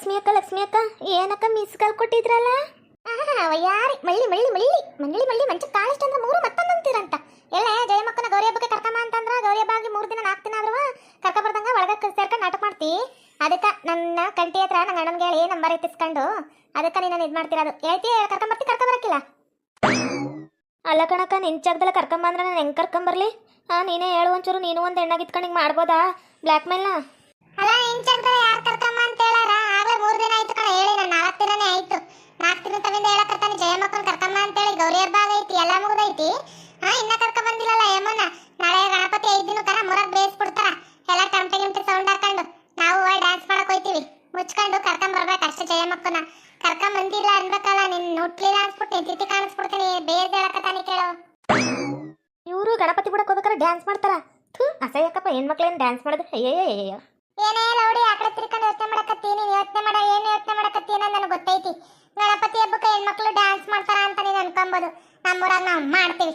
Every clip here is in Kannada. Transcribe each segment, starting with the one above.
ಲಕ್ಷ್ಮಿ ಅಕ್ಕ ಲಕ್ಷ್ಮಿ ಅಕ್ಕ ಏನಕ್ಕ ಮಿಸ್ ಕಾಲ್ ಕೊಟ್ಟಿದ್ರಲ್ಲ? ಯಾರಿ ಮಳ್ಳಿ ಮಳ್ಳಿ ಮಳ್ಳಿ ಮಳ್ಳಿ ಮಳ್ಳಿ, ಮಂಚ ಕಾಳಿಷ್ಟ ಮೂರು ಮತ್ತೊಂದು ಅಂತೀರಂತ. ಎಲ್ಲ ಜಯಮಕ್ಕನ ಗೌರಿ ಹಬ್ಬಕ್ಕೆ ಕರ್ಕಮ್ಮ ಅಂತಂದ್ರ ಗೌರಿ ಹಬ್ಬ ಆಗಿ ಮೂರು ದಿನ ನಾಲ್ಕು ದಿನ ಆದ್ರೂ ಕರ್ಕ ಬರ್ದಂಗ ಒಳಗ ಸೇರ್ಕೊಂಡು ನಾಟಕ ಮಾಡ್ತಿ. ಅದಕ್ಕ ನನ್ನ ಕಂಟಿ ಹತ್ರ ನಂಗೆ ಅಣ್ಣನ್ಗೆ ಹೇಳಿ ನಂಬರ್ ಎತ್ತಿಸ್ಕೊಂಡು ಅದಕ್ಕ ನೀನು ಇದು ಮಾಡ್ತಿರೋದು ಹೇಳ್ತಿ ಕರ್ಕೊಂಬರ್ತಿ ಕರ್ಕ ಬರಕಿಲ್ಲ ಅಲ್ಲ ಕಣಕ್ಕ, ನಿನ್ ಜಾಗದಲ್ಲ ಕರ್ಕೊಂಬಂದ್ರೆ ನಾನು ಹೆಂಗ್ ಕರ್ಕೊಂಬರ್ಲಿ ಹಾ ನೀನೇ ಹೇಳು ಒಂಚೂರು, ನೀನು ಒಂದು ಹೆಣ್ಣು ಇಟ್ಕೊಂಡು ಹಿಂಗೆ ಮಾಡ್ಬೋದಾ? ಬ್ಲ್ಯಾಕ್ ಮೇಲ್ನ ಅಲ್ಲ, ನಿನ್ ಜಾಗದಲ್ಲಿ ಯಾರು ಕರ್ಕಮ್ಮ ಅಂತ ದಿನನೇ ಆಯ್ತು. ನಾಲ್ಕು ದಿನ ತವಿಂದ ಹೇಳಕತ್ತಾನೆ ಜಯಮಕ್ಕನ್ ಕರ್ಕಮ್ಮ ಅಂತೇಳಿ ಗೌರಿ ಹಬ್ಬ ಆಗೈತಿ, ಎಲ್ಲ ಮುಗ್ದೈತಿ. ಹಾ, ಇನ್ನ ಕರ್ಕ ಬಂದಿಲ್ಲಲ್ಲ ಯಮ್ಮನ ನಾಳೆ ಗಣಪತಿ ಐದು ದಿನ ಕರ ಮುರಗ್ ಬೇಯಿಸ್ಬಿಡ್ತಾರ ಎಲ್ಲ ಟಮಟೆ ಗಿಮಟೆ ಸೌಂಡ್ ಹಾಕೊಂಡು ನಾವು ಡ್ಯಾನ್ಸ್ ಮಾಡಕ್ ಹೋಯ್ತೀವಿ. ಮುಚ್ಕೊಂಡು ಕರ್ಕೊಂಡ್ ಬರ್ಬೇಕು ಅಷ್ಟೇ ಜಯಮಕ್ಕನ ಕರ್ಕೊಂಡ್ ಬಂದಿಲ್ಲ ಅನ್ಬೇಕಲ್ಲ, ನಿನ್ ನುಟ್ಲಿಲ್ಲ ಅನ್ಸ್ಬಿಟ್ಟು ನಿನ್ ತಿಥಿ ಕಾಣಿಸ್ಬಿಡ್ತೀನಿ ಬೇರೆ ಹೇಳಕತ್ತಾನೆ ಕೇಳು. ಇವರು ಗಣಪತಿ ಬಿಡಕ್ ಹೋಗ್ಬೇಕಾರೆ ಡ್ಯಾನ್ಸ್ ಮಾಡ್ತಾರ. ಥೂ, ಅಸಹ್ಯಕ್ಕಪ್ಪ, ಹೆಣ್ಮಕ್ಳೇನು ಡ್ಯಾನ್ಸ್ ಮಾಡಿದ್ರೆ ಅಯ್ಯಯ್ಯಯ್ಯೋ ಏನೇ ಲೌಡಿ ಆಕಡೆ ಕಡೆ ತಿರ್ಕೊಂಡು ಯೋಚನೆ ಮಾಡಕತ್ತೀನಿ. ನೀನು ಯೋಚನೆ ಮಾಡ ಏನು ಯೋಚನೆ ಮಾಡಕತ್ತಿ ಅನ್ನೋದು ನನಗೆ ಗೊತ್ತೈತಿ. ಗಣಪತಿ ಹಬ್ಬಕ್ಕೆ ಹೆಣ್ಮಕ್ಳು ಡ್ಯಾನ್ಸ್ ಮಾಡ್ತಾರ ಅಂತ ನೀನು ಅನ್ಕೊಂಬೋದು. ನಮ್ಮೂರಾಗ ನಾವು ಮಾಡ್ತೀವಿ.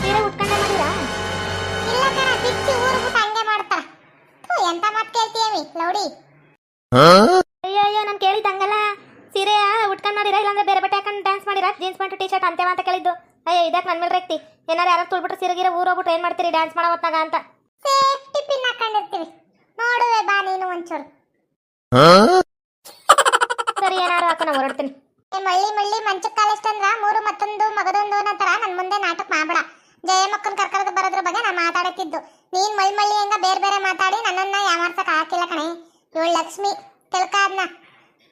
ಸೀರೆ ಉಟ್ಕೊಂಡೆ ಮಾಡಿರಾ ಇಲ್ಲ ಕಣ ಬಿಚ್ಚಿ ಊರು ಬಿಟ್ಟು ಹಂಗೆ ಮಾಡ್ತಾರ. ಥೂ ಎಂತ ಮಾತು ಕೇಳ್ತೀಯವಿ ಲೌಡಿ? ಅಯ್ಯೋ ಅಯ್ಯೋ ನಾನು ಕೇಳಿದ್ದು ಹಂಗಲ್ಲ. ಸೀರೆ ಉಟ್ಕೊಂಡು ಮಾಡಿರಾ ಇಲ್ಲಾಂದ್ರೆ ಬೇರೆ ಬಟ್ಟೆ ಹಾಕೊಂಡು ಡ್ಯಾನ್ಸ್ ಮಾಡಿರಾ? ಜೀನ್ಸ್ ಪ್ಯಾಂಟ್ ಟಿ ಶರ್ಟ್ ಅಂತೇವ ಅಂತ ಕೇಳಿದ್ದು. ಅಯ್ಯೋ ಇದಕ್ಕೆ ನನ್ನ ಮೇಲೆ ರೆಕ್ತಿ. ಏನಾರು ಯಾರು ತುಳ್ಬಿಟ್ರೆ ಸೀರೆಗಿರ ಊರು ಹೋಗ್ಬಿಟ್ಟು ಏನು ಮಾಡ್ತೀರಿ? ಡ್ಯಾನ್ಸ್ ಮಾಡೋ ಹೊತ್ತಾಗ ಅಂತ. ಸೇಫ್ಟಿ ಪಿನ್ ಹಾಕೊಂಡಿರ್ತೀವಿ ನೋಡುವೆ ಬಾ ನೀನು ಒಂಚೂರು. ಸರಿ ಏನಾರು ಹಾಕೋ ನಾವು ಹೊರಡ್ತೀನಿ ಮಳ್ಳಿ ಮಳ್ಳಿ ಮಂಚಕ್ ಕಾಲಿಷ್ಟಂದ್ರ ಮೂರು ಮತ್ತೊಂದು ಮಗದೊಂದು ನಂತರ ನನ್ನ ಮುಂದೆ ನಾಟಕ ಮಾಡಬೇಡ. ಜಯಮಕ್ಕನ್ ಕರ್ಕರದ ಬರೋದ್ರ ಬಗ್ಗೆ ನಾ ಮಾತಾಡುತ್ತಿದ್ದು ನೀನ್ ಮಳ್ಳಿ ಮಳ್ಳಿ ಹೆಂಗ ಬೇರೆ ಬೇರೆ ಮಾತಾಡಿ ನನ್ನನ್ನ ಯಾಮಾರ್ಸಕ್ ಹಾಕಿಲ್ಲ ಕಣೆ. ಇವಳು ಲಕ್ಷ್ಮಿ ತಿಳ್ಕಾದ್ನ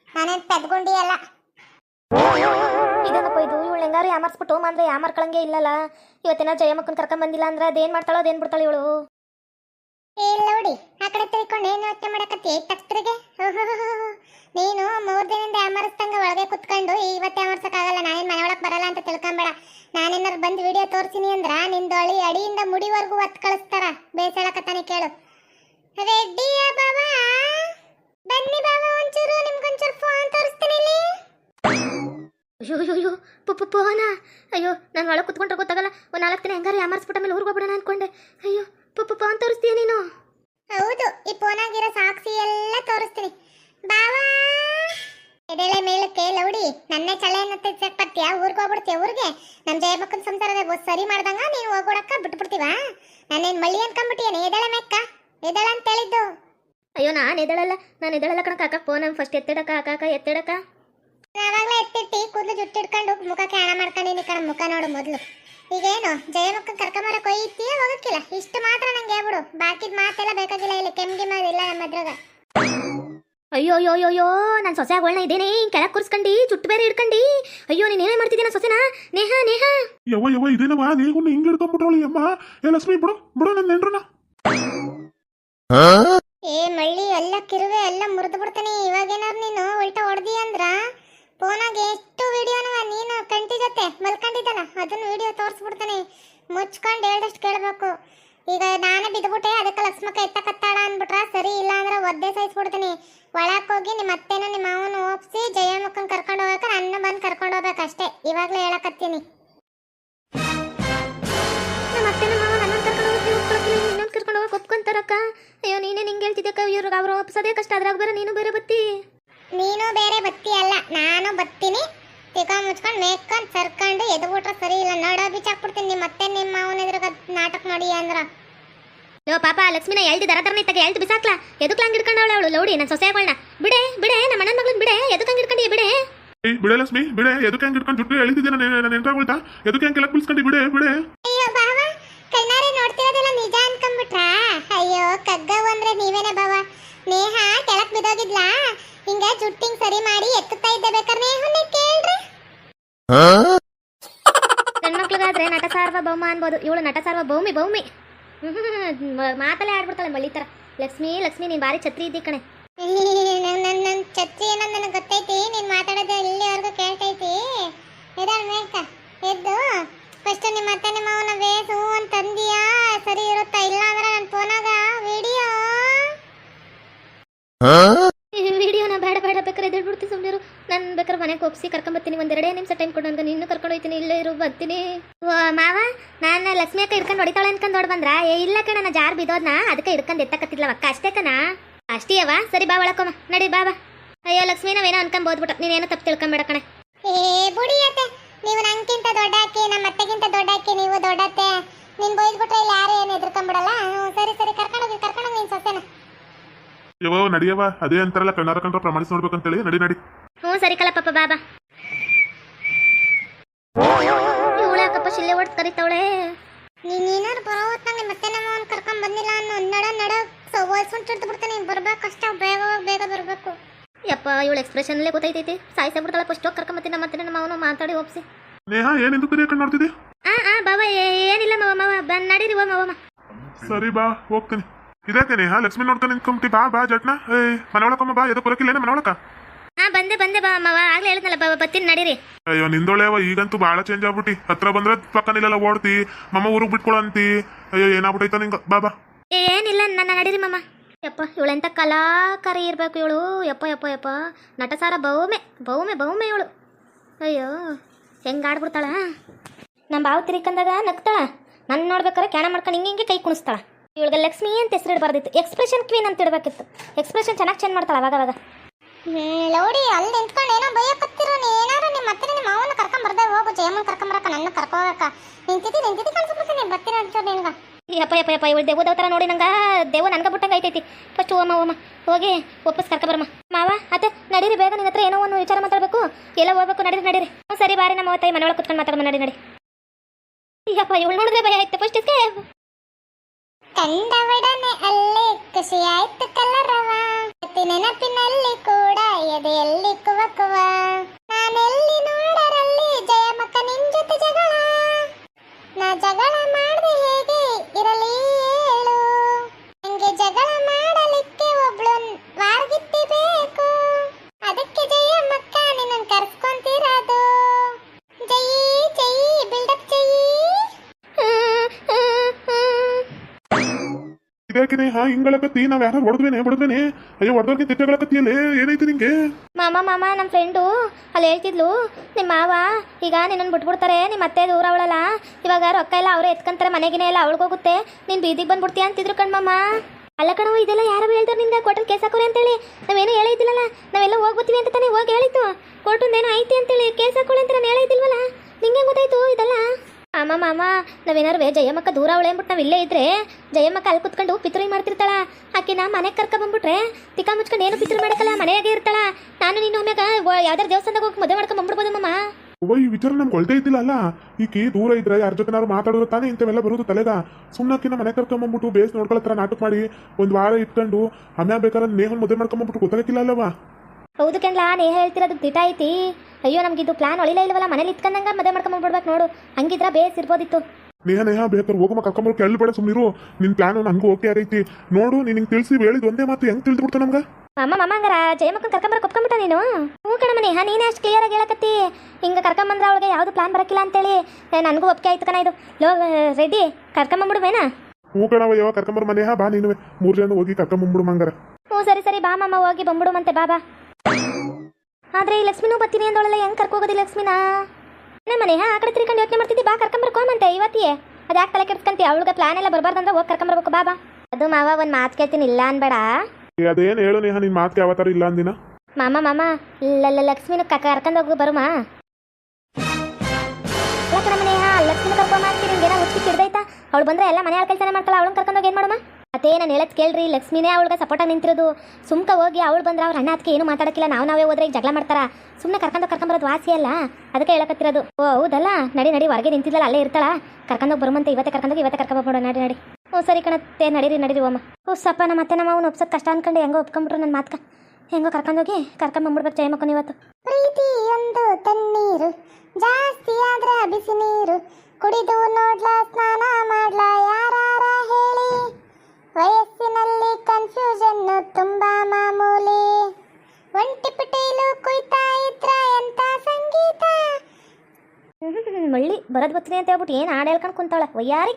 ನಾನೇನ್ ಪೆದ್ಗುಂಡಿ ಅಲ್ಲ. ಇದನ್ನಪ್ಪ ಇದು? ಇವಳು ಹೆಂಗಾರು ಯಾಮರ್ಸ್ಬಿಟ್ಟು ಅಂದ್ರೆ ಯಾಮರ್ಕಳಂಗೆ ಇಲ್ಲಲ್ಲ. ಇವತ್ತೇನೋ ಜಯಮಕ್ಕನ್ ಕರ್ಕೊಂಡ್ ಬಂದಿಲ್ಲ ಅಂದ್ರೆ ಅದೇನ್ ಮಾಡ್ತಾಳೋ ಅದೇನ್ ಬಿಡ್ತಾಳೆ ಇವಳು? ಇಲ್ಲ ನೋಡಿ ಆ ಕಡೆ ತಿಳ್ಕೊಂಡು ಏನು ಯೋಚನೆ ಮಾಡಕತ್ತಿ? ತಕ್ತ್ರಿಗೆ ನೀನು ಮೂರ್ ದಿನದಿಂದ ಅಮರಿಸ್ದಂಗ ಒಳಗೆ ಕುತ್ಕೊಂಡು ಇವತ್ತೆ ಅಮರ್ಸಕ್ಕಾಗಲ್ಲ ನಾನೇನ್ ಮನೆ ಒಳಗೆ ಬರಲ್ಲ ಅಂತ ತಿಳ್ಕೊಂಬೇಡ. ನಾನೇನಾರು ಬಂದು ವಿಡಿಯೋ ತೋರ್ಸಿನಿ ಅಂದ್ರ ನಿಂದು ಅಳಿ ಅಡಿಯಿಂದ ಮುಡಿವರೆಗೂ ಒತ್ತು ಕಳಿಸ್ತಾರ. ಬೇಸಳಕತ್ತಾನೆ ಕೇಳು. ರೆಡ್ಡಿಯ ಬಾಬಾ ಬನ್ನಿ ಬಾಬಾ ಒಂಚೂರು ನಿಮ್ಗೊಂಚೂರು ಫೋನ್ ತೋರಿಸ್ತೀನಿ ಇಲ್ಲಿ. ಅಯ್ಯೋ ಅಯ್ಯೋ ಅಯ್ಯೋ ಅಯ್ಯೋ, ನಾನು ಒಳಗೆ ಕುತ್ಕೊಂಡ್ರೆ ಗೊತ್ತಾಗಲ್ಲ. ಒಂದು ನಾಲ್ಕು ದಿನ ಹೆಂಗಾರು ಅಮರ್ಸ್ಬಿಟ್ಟ ಮೇಲೆ ಊರಿಗೆ ಹೋಗ್ಬಿಡೋಣ ಅನ್ಕೊಂಡೆ. ಅಯ್ಯೋ ಪುಪ್ಪ ಫೋನ್ ತೋರಿಸ್ತೀಯ ನೀನು? ಹೌದು ಈ ಫೋನಾಗಿರೋ ಸಾಕ್ಷಿ ಎಲ್ಲ ತೋರಿಸ್ತೀನಿ. ಬಾವಾ! ಎಡೆಲೆ ಮೇಲಕ್ಕೆ ಲೌಡಿ ನನ್ನ ಚಳೆಯನ್ನು ಅನ್ನತ್ತೆ ಬರ್ತೀಯಾ? ಊರಿಗೆ ಹೋಗ್ಬಿಡ್ತೀಯ ಊರಿಗೆ? ನಮ್ಮ ಜಯಮಕ್ಕನ ಸಂಸಾರದ ಒಸ್ ಸರಿ ಮಾಡ್ದಂಗ ನೀನು ಹೋಗ್ಬಿಡಕ್ಕ ಬಿಟ್ಬಿಡ್ತೀವ? ನಾನೇನು ಮಳ್ಳಿ ಅನ್ಕೊಂಡ್ಬಿಟ್ಟಿಯೇನೆ ಎದಳೆ ಮೇಕ್ಕ? ಎದಳ ಅಂತ ಹೇಳಿದ್ದು? ಅಯ್ಯೋ ನಾನು ಎದಳಲ್ಲ ನಾನು ಎದಳಲ್ಲ ಕಣಕ ಅಕ್ಕ ಫೋನ್ ಫಸ್ಟ್ ಎತ್ತಿಡಕ ಅಕ್ಕ ಎತ್ತಿಡಕ ನಾವಾಗಲೇ ಎತ್ತಿಟ್ಟಿ ಕೂದಲು ಜುಟ್ಟಿಡ್ಕೊಂಡು ಮುಖಕ್ಕೆ ಹಣ ಮಾಡ್ಕೊಂಡಿನಿ ಕಣ ಮುಖ ನೋಡು ಮೊದಲು. ಈಗೇನು ಜಯಮಕ್ಕ ಕರ್ಕಮರ ಒಯ್ತೀಯ ಹೋಗಕ್ಕಿಲ್ಲ? ಇಷ್ಟು ಮಾತ್ರ ನಂಗೆ ಹೇಳ್ಬಿಡು. ಬಾಕಿದ ಮಾತೆಲ್ಲ ಬೇಕಾಗಿಲ್ಲ ಇಲ್ಲಿ ಕೆಮ್ಗಿ ಇಲ್ಲ ನಮ್ಮ ಅದ್ರಾಗ. ಅಯ್ಯೋ ಅಯ್ಯೋ ಅಯ್ಯೋ ಅಯ್ಯೋ ನಾನು ಸೊಸೆ ಆಗೋಳ್ನ ಇದೇನೆ ಕೆಳಗೆ ಕುರ್ಸ್ಕಂಡಿ ಜುಟ್ಟು ಬೇರೆ ಇಡ್ಕಂಡಿ ಅಯ್ಯೋ ನೀನು ಏನೇ ಮಾಡ್ತಿದ್ದೀನ ಸೊಸೆನ? ನೇಹ ನೇಹ. ಯವ್ವ ಯವ್ವ ಇದೇನವ ನೀಗುನ್ನ ಹಿಂಗ್ ಹಿಡ್ಕೊಂಡ್ಬಿಟ್ರವಳಿ ಅಮ್ಮ. ಏ ಲಕ್ಷ್ಮಿ ಬಿಡು ಬಿಡು ನನ್ನ ನೆಂಡ್ರನ್ನ ಏ ಮಳ್ಳಿ ಎಲ್ಲ ಕಿರುವೆ ಎಲ್ಲ ಮುರಿದು ಬಿಡ್ತಾನೆ ಇವಾಗೇನಾರು ನೀನು ಉಲ್ಟಾ ಹೊಡೆದಿ ಅಂದ್ರ ಫೋನಾಗ ಎಷ್ಟು ವಿಡಿಯೋನವ ನೀನು ಕಂಟಿ ಜೊತೆ ಮಲ್ಕೊಂಡಿದ್ದಲ್ಲ ಅದನ್ನ ವಿಡಿಯೋ ತೋರಿಸ್ಬಿಡ್ತಾನೆ ಮುಚ್ಕೊಂಡು ಹೇಳ್ದಷ್ಟು ಕೇಳಬೇಕು ಈಗ ನಾನೇ ಬಿದ್ದುಬಿಟ್ಟೆ ಅದಕ್ಕೆ ಲಕ್ಷ್ಮಕ್ಕ ಎತ್ತಕತ್ತಾಳ ಅಂದ್ಬಿಟ್ರ ಸರಿ ಇಲ್ಲ ಅಂದ್ರೆ ಒದ್ದೆ ಸಾಯಿಸ್ಬಿಡ್ತೀನಿ ಒಳಕ್ ಹೋಗಿ ನಿಮ್ಮ ಅತ್ತೆನ ನಿಮ್ಮ ಮಾವನ ಒಪ್ಸಿ ಜಯಮ್ಮಕ್ಕನ್ ಕರ್ಕೊಂಡು ಹೋಗಕ್ಕೆ ನನ್ನ ಬಂದು ಕರ್ಕೊಂಡು ಹೋಗ್ಬೇಕಷ್ಟೇ. ಇವಾಗಲೇ ಹೇಳಕತ್ತೀನಿ. ನಮ್ಮ ಅತ್ತೆನ ಮಾವನ ಕರ್ಕೊಂಡು ಹೋಗಿ ಒಪ್ಕೊಳ್ತೀನಿ ಕರ್ಕೊಂಡು ಅಯ್ಯೋ, ನೀನೇ ನಿಂಗೆ ಹೇಳ್ತಿದ್ದಕ್ಕ ಇವ್ರಿಗೆ ಅವ್ರು ಒಪ್ಸೋದೇ ಕಷ್ಟ, ಅದ್ರಾಗ ಬೇರೆ ನೀನು ಬೇರೆ ಬತ್ತಿ. ನೀನು ಬೇರೆ ಬತ್ತಿ ಅಲ್ಲ, ನಾನು ಬತ್ತೀನಿ. ತಿಕ ಮುಚ್ಕೊಂಡು ಮೇಕನ್ ಸರ್ಕೊಂಡು ಎದ್ಬಿಟ್ರೆ ಸರಿ ಇಲ್ಲ, ನೋಡೋ ಬಿಚ್ಚಾಕ್ಬಿಡ್ತೀನಿ ನಿಮ್ಮ ಅತ್ತೆ ನಿಮ್ಮ ಮಾವನ ಎದುರುಗ ನಾಟಕ ಮಾಡಿ ಅಂದ್ರ. ಯೋ ಪಾಪ ಲಕ್ಷ್ಮಿನ ಎಲ್ದಿ ದರ ದರನೇ ಇತ್ತಾಗ ಎಳ್ದು ಬಿಸಾಕ್ಲ? ಎದಕ್ಕೆ ಹಂಗೆ ಹಿಡ್ಕೊಂಡವಳೆ ಅವಳು? ಲೌಡಿ ನನ್ನ ಸೊಸೆಗಳನ್ನ ಬಿಡೆ ಬಿಡೆ ನಮ್ಮ ಅಣ್ಣನ ಮಗಳನ್ನ ಬಿಡೆ ಎದಕ್ಕೆ ಹಂಗೆ ಹಿಡ್ಕೊಂಡಿ ಬಿಡೆ? ಬಿಡೆ ಲಕ್ಷ್ಮಿ ಬಿಡೆ ಎದಕ್ಕೆ ಹೆಂಗ್ ಹಿಡ್ಕೊಂಡು ಜುಟ್ಟು ನಾನು ನನ್ನ ನೆಂಟಾಗೋಯ್ತಾ ಎದಕ್ಕೆ ಹೆಂಗ್ ಕೆಳಕ್ಕೆ ಬಿಲ್ಸ್ಕೊಂಡು ಬಿಡೆ ಬಿಡೆ? ಅಯ್ಯೋ ಬಾವ ಕಣ್ಣಾರೆ ನೋಡ್ತಿರೋದೆಲ್ಲ ನಿಜ ಅನ್ಕೊಂಡ್ಬಿಟ್ರಾ ಅಯ್ಯೋ ಕಗ್ಗವು ಅಂದ್ರೆ ನೀವೇನೆ ಬಾವ ನೇಹ ಕೆಳಕ್ ಬಿದ್ದೋಗಿದ್ಲಾ? ಹಿಂಗ ಜುಟ್ಟಿಂಗ್ ಸರಿ ಮಾಡಿ ಎತ್ತುತ್ತಾ ಇದ್ದೆ ಬೇಕಾದ್ರೆ ನೇಹನ್ನೇ ಕೇಳ್ರಿ. ಹೆಣ್ಮಕ್ಳಿಗಾದ್ರೆ ನಟ ಸಾರ್ವಭೌಮ ಅನ್ಬೋದು. ಇವಳು ನಟ ಸಾರ್ವಭೌಮಿ ಭೌಮಿ. ಮಾತಲ್ಲೇ ಆಡ್ಬಿಡ್ತಾಳೆ ಮಳ್ಳಿ ತರ. ಲಕ್ಷ್ಮಿ ಲಕ್ಷ್ಮಿ, ನೀನ್ ಬಾರಿ ಛತ್ರಿ ಇದ್ದಿ ಕಣೆ. ನನ್ನ ಛತ್ರಿ ಏನೋ ನನಗೆ ಗೊತ್ತೈತಿ? ನೀನ್ ಮಾತಾಡೋದು ಇಲ್ಲಿವರೆಗೂ ಕೇಳ್ತೈತಿ. ಎದ್ದು ಫಸ್ಟ್ ನಿಮ್ಮ ಅತ್ತೆ, ನಿಮ್ಮ ಅವನ ವೇಸು ಅಂತ ತಂದಿಯಾ ಸರಿ ಇರುತ್ತಾ ಇಲ್ಲ ಅಂದ್ರೆ ನನ್ನ ಫೋನಾಗ ವಿಡಿಯೋ ವಿಡಿಯೋನ ಬೇಡ ಬೇಡ ಬೇಕಾದ್ರೆ ಎದ್ಬಿಡ್ತೀನಿ ಸುಮ್ಮನಿರು ನಾನು ಬೇಕಾದ್ರೆ ಮನೆಗೆ ಒಪ್ಸಿ ಕರ್ಕೊಂಬರ್ತೀನಿ ಒಂದೆರಡೇ ನಿಮಿಷ ಟೈಮ್ ಕೊಡು ನನಗೆ ನಿನ್ನೂ ಕರ್ಕೊಂಡು ಹೋಗ್ತೀನಿ ಇಲ್ಲೇ ಇರು ಬರ್ತೀನಿ. ಓ ಮಾವ ನಾನು ಲಕ್ಷ್ಮಿ ಅಕ್ಕ ಹಿಡ್ಕೊಂಡು ಹೊಡಿತಾಳೆ ಅನ್ಕೊಂಡು ನೋಡಿ ಬಂದ್ರ? ಏ ಇಲ್ಲ ಕಣ ನಾ ಜಾರ್ ಬಿದೋದ್ನ ಅದಕ್ಕೆ ಹಿಡ್ಕೊಂಡು ಎತ್ತಕತ್ತಿಲ್ಲ ಅಕ್ಕ. ಅಷ್ಟೇ ಕಣ? ಅಷ್ಟೇಯವ ಸರಿ ಬಾ ಒಳಕೊಮ್ಮ ನಡಿ ಬಾ ಬಾ. ಅಯ್ಯೋ ಲಕ್ಷ್ಮಿ ನಾವೇನೋ ಅನ್ಕೊಂಬೋದ್ಬಿಟ್ಟು. ನೀನೇನೋ ತಪ್ಪು ತಿಳ್ಕೊಂಬೇಡ ಕಣೆ. ಏ ಬುಡಿಯತ್ತೆ ನೀವು ನಂಗಿಂತ ದೊಡ್ಡ ಅಕ್ಕಿ ನಮ್ಮ ಅತ್ತೆಗಿಂತ ದೊಡ್ಡ ಅಕ್ಕಿ ನೀವು ದೊಡ್ಡತ್ತೆ. ನಿನ್ ಬೈದ್ಬಿಟ್ರೆ ಇಲ್ಲಿ ಯಾರು ಏನು ಎದ್ರಕೊಂಬಿಡಲ್ಲ? ಸರಿ ಸರಿ. ಕರ್ಕೊಂಡೋಗಿ ಕರ್ಕೊಂಡೋಗಿ ನಿನ್ ಸೊಸೆನ. ಯವ ನಡಿಯವ ಅದೇ ಅಂತಾರಲ್ಲ ಕಣ್ಣಾರ ಕಂಡ್ರ ಪ್ರಮಾಣಿಸಿ ನೋಡ್ಬೇಕಂತೇಳಿ. ನಡಿ ನಡಿ. ಹ್ಞೂ ಸರಿ ಕಲ ಬಾಬಾ ಇವಳಾಕಪ್ಪ ಶಿಲ್ಲೆ ಹೊಡ್ದು ಕರಿತಾವಳೆ? ನೀನೇನಾರು ಬರೋ ಹೊತ್ತಂಗೆ ಮತ್ತೆ ನಮ್ಮ ಅವ್ನು ಕರ್ಕೊಂಡ್ ಬಂದಿಲ್ಲ ಅನ್ನೋ ನಡ ನಡ. ವಯಸ್ಸು ಚಿಡ್ದು ಬಿಡ್ತಾನೆ ಬರ್ಬೇಕು ಕಷ್ಟ ಬೇಗ ಬೇಗ ಬರ್ಬೇಕು. ಯಪ್ಪ ಇವಳ ಎಕ್ಸ್ಪ್ರೆಷನ್ಲೇ ಗೊತ್ತೈತೈತಿ ಸಾಯಿಸ ಬಿಡ್ತಾಳ ಫಸ್ಟ್ ಹೋಗಿ ಕರ್ಕೊಂಬತ್ತೀನಿ ಮತ್ತೆ ನಮ್ಮ ಅವನು ಮಾತಾಡಿ ಹೋಗ್ಸಿ ನೇಹ ಏನೆಂದು ಕರಿಯ ಕಣ್ಣು ನೋಡ್ತಿದ್ದಿ? ಆ ಆ ಬಾಬಾ ಏ- ಏನಿಲ್ಲ ಮಾವ ಮಾವ ಬಂದ್ ನಡೀರಿ ಓ ಮಾವ ಸರಿ ಬಾ ಹೋಗ್ತೀನಿ. ಇದಕ್ಕೆ ನೇಹ ಲಕ್ಷ್ಮಿ ನೋಡ್ಕೊಂಡು ನಿಂತ್ಕೊಂಬಿಟ್ಟಿ ಬಾ ಬಾ ಜಟ್ನ. ಏ ಮನವಳಕಮ್ಮ ಬಾ ಎದಕ್ಕೆ ಬರೋಕಿಲ್ಲ ಮನೆ ಒಳಕ ಹಾ ಬಂದೆ ಬಂದೆ ಬಾ ಮಾವ. ಆಗ್ಲೇ ಹೇಳಿದ್ನಲ್ಲ ಬಾ ಬತ್ತೀನಿ ನಡೀರಿ. ಅಯ್ಯೋ ನಿಂದೊಳೆವ ಈಗಂತೂ ಭಾಳ ಚೇಂಜ್ ಆಗ್ಬಿಟ್ಟಿ. ಹತ್ರ ಬಂದ್ರೆ ಪಕ್ಕ ನಿಲ್ಲ ಓಡ್ತಿ. ಮಮ್ಮ ಊರಿಗೆ ಬಿಟ್ಕೊಳಂತಿ ಅಯ್ಯೋ ಏನಾಗ್ಬಿಟ್ಟೈತ ನಿಂಗ. ಬಾಬಾ ಏನಿಲ್ಲ ನನ್ನ ನಡೀರಿ ಮಮ್ಮ ಯಪ್ಪ ಇವಳೆಂತ ಕಲಾಕಾರಿ ಇರಬೇಕು ಇವಳು. ಯಪ್ಪ ಯಪ್ಪ ಯಪ್ಪ. ನಟಸಾರ ಬೌಮೆ ಬೌಮೆ ಬೌಮೆ ಇವಳು. ಅಯ್ಯೋ ಹೆಂಗೆ ಆಡ್ಬಿಡ್ತಾಳ? ನಮ್ಮ ಬಾವು ತಿರಿಕಂದಾಗ ನಗ್ತಾಳ. ನನ್ನ ನೋಡ್ಬೇಕಾದ್ರೆ ಕ್ಯಾಣ ಮಾಡ್ಕೊಂಡು ಹಿಂಗೆ ಹಿಂಗೆ ಕೈ ಕುಣಿಸ್ತಾಳ. ಇವಳಿಗೆ ಲಕ್ಷ್ಮಿ ಅಂತ ಹೆಸರು ಇಡಬಾರ್ದಿತ್ತು. ಎಕ್ಸ್ಪ್ರೆಷನ್ ಕ್ವೀನ್ ಅಂತ ಇಡಬೇಕಿತ್ತು. ಎಕ್ಸ್ಪ್ರೆಷನ್ ಚೆನ್ನಾಗಿ ಚೇಂಜ್ ಮಾಡ್ತಾಳ ಅವಾಗ ಅವಾಗ. ಲೌಡಿ ಅಲ್ಲಿ ನಿಂತ್ಕೊಂಡು ಏನೋ ಬೈಯಕತ್ತಿರೋ ನೀ ಏನಾರು ನಿಮ್ಮ ಮತ್ತೆ ನಿಮ್ಮ ಮಾವನ ಕರ್ಕೊಂಡ್ ಬರ್ದೆ ಹೋಗು ಜಯಮ್ಮನ್ ಕರ್ಕೊಂಡ್ ಬರಕ ನನ್ನ ಕರ್ಕೊ ಹೋಗಕ ನಿಂತಿದ್ದಿ ನಿಂತಿದ್ದಿ ಕಳ್ಸ್ಬಿಡ್ತೀನಿ ಬರ್ತೀನಿ ಒಂಚೂರು ನಿಂಗ ಯಪ್ಪ ಯಪ್ಪ ಯಪ್ಪ ಇವಳು ದೇವ ದೇವತರ ನೋಡಿ ನಂಗೆ. ದೇವ ನನ್ಗೆ ಬಿಟ್ಟಂಗೆ ಐತೈತಿ. ಫಸ್ಟ್ ಓಮ ಓಮ. ಹೋಗಿ ವಾಪಸ್ ಕರ್ಕ ಬರಮ್ಮ ಮಾವ ಅತ್ತೆ ನಡೀರಿ ಬೇಗ ನಿನ್ನ ಹತ್ರ ಏನೋ ಒಂದು ವಿಚಾರ ಮಾತಾಡಬೇಕು. ಎಲ್ಲ ಹೋಗ್ಬೇಕು ನಡೀರಿ ನಡೀರಿ. ಹ್ಞೂ ಸರಿ ಬಾರಿ ನಮ್ಮ ತಾಯಿ ಮನೆಯೊಳಗೆ ಕುತ್ಕೊಂಡು ಮಾತಾಡಮ್ಮ ನಡಿ ನಡಿ. ಯಪ್ಪ ಇವಳು ನೋಡಿದ್ರೆ ಭಯ ಆಯ್ತು ಫಸ್ಟ್ ಕಂಡವಡನೆ ಅಲ್ಲೇ ಖುಷಿ ಆಯ್ತು ಪ್ರತಿ ನೆನಪಿನಲ್ಲಿ ಕೂಡ ಎದೆಯಲ್ಲಿ ಕುವ ಕುವ. ನಾನೆಲ್ಲಿ ನೋಡರಲ್ಲಿ ಜಯಮಕ ನಿನ್ ಜೊತೆ ಜಗಳ. ನಾ ಜಗಳ ಇದಕ್ಕೆ ಹಿಂಗಳ ಹಿಂಗಳಕತ್ತಿ ನಾವ್ ಯಾರು ಹೊಡೆದ್ವೇನೆ ಹೊಡೆದ್ವೇನೆ? ಅಯ್ಯೋ, ಹೊಡೆದೋರ್ಗೆ ತಿಟ್ಟಗಳಕತ್ತಿಯಲ್ಲೇ ಏನೈತಿ ನಿಂಗೆ? ಮಾಮ ಮಾಮ ನಮ್ಮ ಫ್ರೆಂಡು ಅಲ್ಲಿ ಹೇಳ್ತಿದ್ಲು ನಿಮ್ಮ ಮಾವ, ಈಗ ನಿನ್ನನ್ನು ಬಿಟ್ಬಿಡ್ತಾರೆ ನಿಮ್ಮ ಅತ್ತೆ ದೂರ ಅವಳಲ್ಲ, ಇವಾಗ ರೊಕ್ಕ ಎಲ್ಲ ಅವರೇ ಎತ್ಕೊಂತಾರೆ, ಮನೆಗಿನೇ ಎಲ್ಲ ಅವಳಿಗೋಗುತ್ತೆ ನೀನು ಬೀದಿಗೆ ಬಂದ್ಬಿಡ್ತೀಯ ಅಂತಿದ್ರು ಕಣ್ಮಮ್ಮ ಅಲ್ಲ ಕಣವು ಇದೆಲ್ಲ ಯಾರು ಹೇಳ್ತಾರೆ ನಿಂಗೆ ಕೋರ್ಟಲ್ಲಿ ಕೇಸ್ ಹಾಕೋರಿ ಅಂತೇಳಿ. ನಾವೇನು ಹೇಳಿದ್ದಿಲ್ಲಲ್ಲ, ನಾವೆಲ್ಲ ಹೋಗ್ಬಿಡ್ತೀವಿ ಅಂತ ತಾನೇ ಹೋಗಿ ಹೇಳಿತ್ತು ಕೋರ್ಟಿಂದೇನೋ ಐತಿ ಅಂತೇಳಿ, ಕೇಸ್ ಹಾಕೊಳ್ಳಿ ಅಂತ ನಾನು ಹೇಳಿದ್ದಿಲ್ವಲ್ಲ, ನಿಂಗೆ ಗೊತ್ತಾಯ್ತು ಇದೆಲ್ಲ? ಅಮ್ಮ ಮಾಮ ನಾವೇನಾರು ಜಯಮ್ಮಕ್ಕ ದೂರ ಅವಳೆ ಅಂದ್ಬಿಟ್ಟು ನಾವು ಇಲ್ಲೇ ಇದ್ರೆ ಜಯಮ್ಮಕ್ಕ ಅಲ್ಲಿ ಕುತ್ಕೊಂಡು ಪಿತೃ ಮಾಡ್ತಿರ್ತಾಳ. ಆಕಿನ ಮನೆಗೆ ಕರ್ಕ ಬಂದ್ಬಿಟ್ರೆ ತಿಕ್ಕ ಮುಚ್ಕೊಂಡು ಏನು ಪಿತೃ ಮಾಡಕ್ಕಲ್ಲ ಮನೆಯಾಗೆ ಇರ್ತಾಳ. ನಾನು ನೀನು ಒಮ್ಮೆಗ ಯಾವ್ದಾರು ದೇವಸ್ಥಾನದಾಗ ಹೋಗಿ ಮದುವೆ ಮಾಡ್ಕೊಂಡು ಬಂದ್ಬಿಡ್ಬೋದು ಮಮ್ಮ ಅವ್ವ ಈ ವಿಚಾರ ನಮ್ಗೆ ಹೊಳ್ದೇ ಇದ್ದಿಲ್ಲ ಅಲ್ಲ? ಈಕಿ ದೂರ ಇದ್ರೆ ಯಾರ ಜೊತೆನಾರು ಮಾತಾಡೋದು ತಾನೇ ಇಂಥವೆಲ್ಲ ಬರೋದು ತಲೆಗ. ಸುಮ್ಮನಕ್ಕಿನ ಮನೆ ಕರ್ಕೊಂಬಂದ್ಬಿಟ್ಟು ಬೇಸ್ ನೋಡ್ಕೊಳತ್ತರ ನಾಟಕ ಮಾಡಿ ಒಂದು ವಾರ ಇಟ್ಕೊಂಡು ಆಮ್ಯಾಗ ಬೇಕಾದ್ರೆ ನೇಹನ್ ಮದುವೆ ಮಾಡ್ಕೊಂಬಂದ್ಬಿಟ್ಟು ಗೊತ್ತಾಗಿಲ್ಲ ಅಲ್ಲವಾ ಹೌದು ಕಣ್ಲ ನೇಹ ಹೇಳ್ತಿರೋದು ದಿಟ ಐತಿ. ಅಯ್ಯೋ ನಮ್ಗೆ ಇದು ಪ್ಲಾನ್ ಒಳಿಲ್ಲ ಇಲ್ವಲ್ಲ? ಮನೇಲಿ ಇತ್ಕೊಂಡಂಗ ಮದುವೆ ಮಾಡ್ಕೊಂಡ್ ಬಿಡ್ಬೇಕು ನೋಡು. ಹಂಗಿದ್ರ ಬೇಸ್ ಇರ್ಬೋದಿತ್ತು. ನೇಹ ನೇಹ ಬೇಕಾದ್ರೆ ಹೋಗಮ್ಮ ಕರ್ಕೊಂಬರ್ ಎಲ್ಲಿ ಬೇಡ ಸುಮ್ಮನಿರು ನಿನ್ ಪ್ಲಾನ್ ನಂಗೂ ಓಕೆ ಆಗೈತಿ. ನೋಡು ನೀನ್ ಹಿಂಗೆ ತಿಳಿಸಿ ಹೇಳಿದ್ ಒಂದೇ ಮಾತು ಹೆಂಗ್ ತಿಳಿದ್ಬಿಡ್ತು ನಮ್ಗೆ? ಅಮ್ಮ ಮಮ್ಮ ಹಂಗಾರ? ಜಯಮಕ್ಕನ್ ಕರ್ಕೊಂಬರ ಕೊಪ್ಕೊಂಬಿಟ್ಟ ನೀನು? ಹ್ಞೂ ಕಣಮ್ಮ ನೇಹ ನೀನೇ ಅಷ್ಟು ಕ್ಲಿಯರ್ ಆಗಿ ಹೇಳಕತ್ತಿ. ಹಿಂಗೆ ಕರ್ಕೊಂಬಂದ್ರೆ ಅವಳಿಗೆ ಯಾವುದು ಪ್ಲಾನ್ ಬರಕಿಲ್ಲ ಅಂತೇಳಿ. ಏ, ನನಗೂ ಒಪ್ಪಿಗೆ ಆಯ್ತು ಕಣ ಇದು. ಲೋ ರೆಡಿ ಕರ್ಕೊಂಬಂದ್ಬಿಡುವೇನಾ ಹೂ ಕಣವ ಯಾವ ಕರ್ಕೊಂಬರ್ ಮನೇಹ ಬಾ ನೀನು ಮೂರ್ ಜನ ಹೋಗಿ ಕರ್ಕೊಂಬಂಬಿಡು ಮಂಗಾರ. ಹ್ಞೂ ಸರಿ ಸರಿ ಬಾ ಮಮ್ಮ ಹೋಗಿ ಬಂಬಿಡು ಮತ್ತೆ ಬಾ ಬಾ. ಆದ್ರೆ ಈ ಲಕ್ಷ್ಮಿನೂ ಬರ್ತೀನಿ ಅಂದವಳಲ್ಲ ಹೆಂಗ್ ಕರ್ಕೋಗೋದಿ ಲಕ್ಷ್ಮಿನ? ನಮ್ಮ ಮನೆ ಆ ಕಡೆ ತಿರ್ಕೊಂಡು ಯೋಚನೆ ಮಾಡ್ತಿದ್ದಿ ಬಾ ಕರ್ಕೊಂಬರ್ಕೊಂಬಂತೆ ಇವತ್ತಿಯೇ. ಅದು ಯಾಕೆ ತಲೆ ಕೆಡ್ಸ್ಕಂತಿ ಅವಳಿಗೆ ಪ್ಲಾನ್ ಎಲ್ಲ ಬರಬಾರ್ದಂದ್ರೆ ಹೋಗಿ ಕರ್ಕೊಂಬರ್ಬೇಕು ಬಾ ಬಾ. ಅದು ಮಾವ ಒಂದು ಮಾತು ಕೇಳ್ತೀನಿ ಇಲ್ಲ ಅನ್ಬೇಡ. ಅದೇನ್ ಹೇಳು ನೇಹ ನಿನ್ ಮಾತ್ ಯಾವತ್ತಾರ ಇಲ್ಲ ಅಂದಿನ? ಮಾಮ ಮಾಮ ಇಲ್ಲ ಲಕ್ಷ್ಮಿನ ಕರ್ಕೊಂಡು ಹೋಗು ಬರುಮ? ಲಕ್ಷ್ಮಿನ ಕರ್ಕೊಂಡ್ ಮಾಡ್ತೀನಿ ನಿಂಗೇನೋ ಹುಚ್ಚಿ ಹಿಡ್ದೈತಾ ಅವಳು ಬಂದ್ರೆ ಎಲ್ಲ ಮನೆ ಕೆಲಸನೇ ಮಾಡ್ತಾಳ ಅವಳನ್ನ ಕರ್ಕೊಂಡು ಹೋಗಿ ಏನು ಮಾಡಮ್ಮ ಅದೇ ನಾನು ಹೇಳೋದು ಕೇಳ್ರಿ, ಲಕ್ಷ್ಮಿನೇ ಅವಳಿಗೆ ಸಪೋರ್ಟಾಗಿ ನಿಂತಿರೋದು. ಸುಮ್ಕ ಹೋಗಿ ಅವಳು ಬಂದ್ರೆ ಅವ್ರ ಅಣ್ಣ ಅದಕ್ಕೆ ಏನು ಮಾತಾಡಕ್ಕಿಲ್ಲ, ನಾವು ನಾವೇ ಹೋದ್ರೆ ಜಗಳ ಮಾಡ್ತಾರ. ಸುಮ್ಮನೆ ಕರ್ಕೊಂಡು ಕರ್ಕೊಂಬರೋದು ವಾಸಿ ಅಲ್ಲ, ಅದಕ್ಕೆ ಹೇಳಕತ್ತಿರೋದು. ಓ, ಹೌದಲ್ಲ? ನಡಿ ನಡಿ, ಹೊರಗೆ ನಿಂತಿದ್ದಲ್ಲ ಅಲ್ಲೇ ಇರ್ತಾಳ. ಕರ್ಕೊಂಡೋಗಿ ಬರುಮಂತೆ, ಇವತ್ತೇ ಕರ್ಕೊಂಡೋಗಿ ಇವತ್ತೇ ಕರ್ಕೊಂಬೋಣ ನಡಿ ನಡಿ. ಓ, ಸರಿ ಕಣತ್ತೆ, ನಡೀರಿ ನಡೀರಿ ಓಮ್ಮ ಓ, ಸಪ್ಪ ನಮ್ಮ ಮತ್ತೆ ನಮ್ಮ ಅವ್ನು ಒಪ್ಸೋದು ಕಷ್ಟ ಅನ್ಕೊಂಡು, ಹೆಂಗೋ ಒಪ್ಕೊಂಬಿಟ್ರು ನನ್ನ ಮಾತ್ಕ. ಹೆಂಗೋ ಕರ್ಕೊಂಡೋಗಿ ಕರ್ಕೊಂಬಂದ್ಬಿಡ್ಬೇಕು ಜಯಮಕ್ಕನ ಇವತ್ತು. ಪ್ರೀತಿಯೊಂದು ತಣ್ಣೀರು ಜಾಸ್ತಿ ಆದ್ರೆ ಬಿಸಿ ನೀರು. ಕುಡಿದು ನೋಡ್ಲಾ, ಸ್ನಾನ ಮಾಡ್ಲಾ ಹೇಳಿ ವಯಸ್ಸಿನಲ್ಲಿ ಕನ್ಫ್ಯೂಷನ್ ತುಂಬಾ ಮಾಮೂಲಿ. ಒಂಟಿ ಪಿಟೀಲು ಕುಯ್ತಾ ಇದ್ರ ಎಂತ ಸಂಗೀತ? ಮಳ್ಳಿ ಬರೋದು ಬರ್ತೀನಿ ಅಂತ ಹೇಳ್ಬಿಟ್ಟು ಏನು ಹಾಡು ಹೇಳ್ಕೊಂಡು ಕುಂತಾಳೆ? ಒಯ್ಯಾರಿ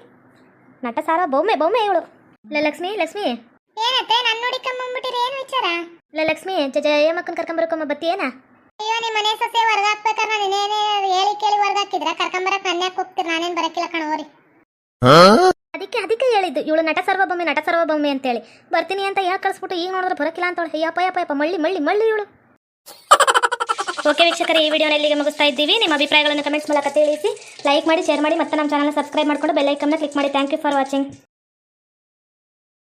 ನಟ ಸಾರ ಬೊಮ್ಮೆ ಬೊಮ್ಮೆ ಇವಳು. ಲಲಕ್ಷ್ಮಿ ಲಕ್ಷ್ಮಿ ಲಕ್ಷ್ಮಿ. ಏನತ್ತೆ ನನ್ನ ನೋಡಿಕೊಂಬಂದ್ಬಿಟ್ಟಿರಿ ಏನು ವಿಚಾರ? ಇಲ್ಲ ಲಕ್ಷ್ಮಿ ಜ ಜಯಮ್ಮಕ್ಕನ ಬತ್ತಿ ಏನ? ಅಯ್ಯೋ ನಿಮ್ಮ ಮನೆ ಸೊಸೆ ಹೊರಗೆ ಹಾಕ್ಬೇಕಾದ್ರೆ ಏನೇ ಹೇಳಿ ಕೇಳಿ ಹೊರಗೆ ಹಾಕಿದ್ರ ನನ್ನ ಯಾಕೆ ಹೋಗ್ತೀರಿ ನಾನೇನ್ ಬರಕಿಲ್ಲ ಕಣೋರಿ ಅದಕ್ಕೆ ಅದಕ್ಕೆ ಅದಕ್ಕೆ ಹೇಳಿದ್ದು, ಇವಳು ನಟ ಸರ್ವಭೌಮಿ ನಟ ಸರ್ವಭೌಮಿ ಅಂತೇಳಿ. ಬರ್ತೀನಿ ಅಂತ ಯಾಕೆ ಕಳಿಸ್ಬಿಟ್ಟು ಈಗ ನೋಡಿದ್ರೆ ಅಂತ ಹೇಳಿ ಯಪ್ಪ ಯಪ್ಪ ಯಪ್ಪ ಮಳ್ಳಿ ಮಳ್ಳಿ ಮಳ್ಳಿ ಇವಳು. ಓಕೆ ವೀಕ್ಷಕರೇ, ಈ ವಿಡಿಯೋನ ಇಲ್ಲಿಗೆ ಮುಗಿಸ್ತಾ ಇದ್ದೀವಿ. ನಿಮ್ಮ ಅಭಿಪ್ರಾಯಗಳನ್ನು ಕಮೆಂಟ್ಸ್ ಮೂಲಕ ತಿಳಿಸಿ. ಲೈಕ್ ಮಾಡಿ ಶೇರ್ ಮಾಡಿ, ಮತ್ತೆ ನಮ್ಮ ಚಾನಲ್ ಸಬ್ಸ್ಕ್ರೈಬ್ ಮಾಡ್ಕೊಂಡು ಬೆಲ್ ಐಕನ್ನ ಕ್ಲಿಕ್ ಮಾಡಿ. Thank you for watching